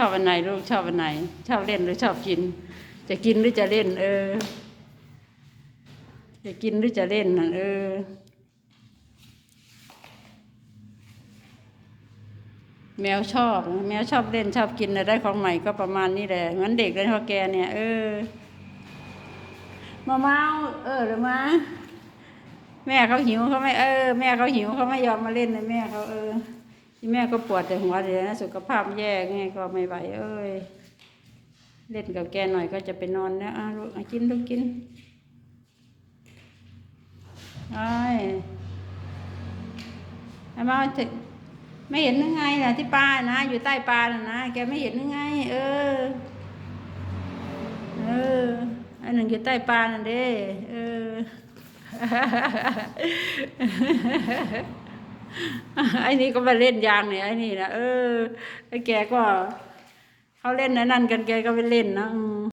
ชอบอันไหนลูกชอบอันไหน ชอบเล่นหรือชอบกิน จะกินหรือจะเล่น เออ จะกินหรือจะเล่นน่ะเออแมวชอบ แมวชอบเล่นชอบกินอะไรของใหม่ก็ประมาณนี้แหละเหมือนเด็กเลยพอแกเนี่ย เออมาเมาเออหรือมาแม่เขาหิวเขาไม่เออ แม่เขาหิวเขาไม่ยอมมาเล่นนะแม่เขาเออ ที่แม่ก็ปวดแต่หัวเลยนะสุขภาพแย่ไงก็ไม่ไหวเอ้ย เล่นกับแกหน่อยก็จะไปนอนแล้วอะลูกกินลูกกินไอ้ไอ้มาถึงไม่เห็นยังไงนะที่ปลานะ อยู่ใต้ปลานะนะแกไม่เห็นยังไง เออ เอออันหนึ่งอยู่ใต้ปลานั่นเด้เออ ไอ้นี่ก็มาเล่นยางเนี่ยไอ้นี่นะเออไอ้แกก็เขาเล่นนะนั่นกันแกก็ไปเล่นนะ